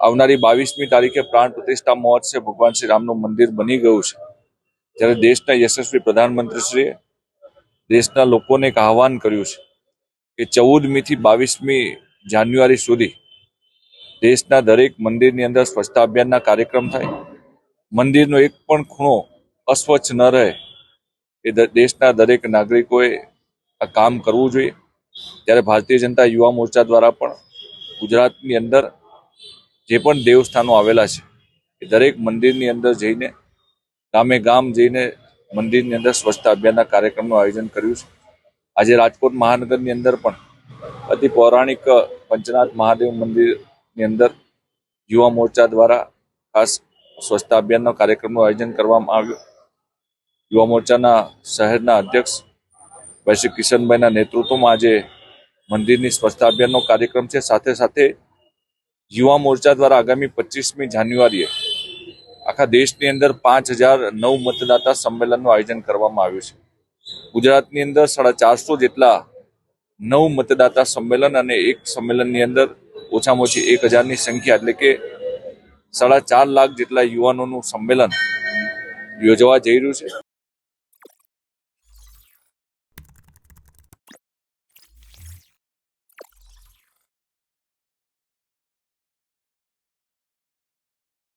આવનારી બાવીસમી તારીખે પ્રાણ પ્રતિષ્ઠા મહોત્સવ ભગવાન શ્રી રામનું મંદિર બની ગયું છે. જ્યારે દેશના યશસ્વી પ્રધાનમંત્રીશ્રીએ દેશના લોકોને એક આહવાન કર્યું છે કે ચૌદમીથી બાવીસમી જાન્યુઆરી સુધી દેશના દરેક મંદિરની અંદર સ્વચ્છતા અભિયાનના કાર્યક્રમ થાય. મંદિરનો એક પણ ખૂણો અસ્વચ્છ ન રહે એ દેશના દરેક નાગરિકોએ આ કામ કરવું જોઈએ. ત્યારે ભારતીય જનતા યુવા મોરચા દ્વારા પણ ગુજરાતની અંદર જે પણ દેવસ્થાનો આવેલા છે, એ દરેક મંદિરની અંદર જઈને, ગામે ગામ જઈને મંદિરની અંદર સ્વચ્છતા અભિયાનના કાર્યક્રમનું આયોજન કર્યું છે. આજે રાજકોટ મહાનગરની અંદર પણ અતિ પૌરાણિક પંચનાથ મહાદેવ મંદિરની અંદર યુવા મોરચા દ્વારા ખાસ સ્વચ્છતા અભિયાનનો કાર્યક્રમનું આયોજન કરવામાં આવ્યું. યુવા મોરચાના શહેરના અધ્યક્ષ ભાઈ શ્રી કિશનભાઈના નેતૃત્વમાં આજે મંદિરની સ્વચ્છતા અભિયાનનો કાર્યક્રમ છે. સાથે સાથે યુવા મોરચા દ્વારા આગામી પચીસમી જાન્યુઆરીએ આખા દેશની અંદર પાંચ હજાર નવ મતદાતા સંમેલનનું આયોજન કરવામાં આવ્યું છે. ગુજરાતની અંદર સાડા ચારસો જેટલા નવ મતદાતા સંમેલન અને એક સંમેલનની અંદર ઓછામાં ઓછી એક હજારની સંખ્યા, એટલે કે સાડા ચાર લાખ જેટલા યુવાનોનું સંમેલન યોજવા જઈ રહ્યું છે.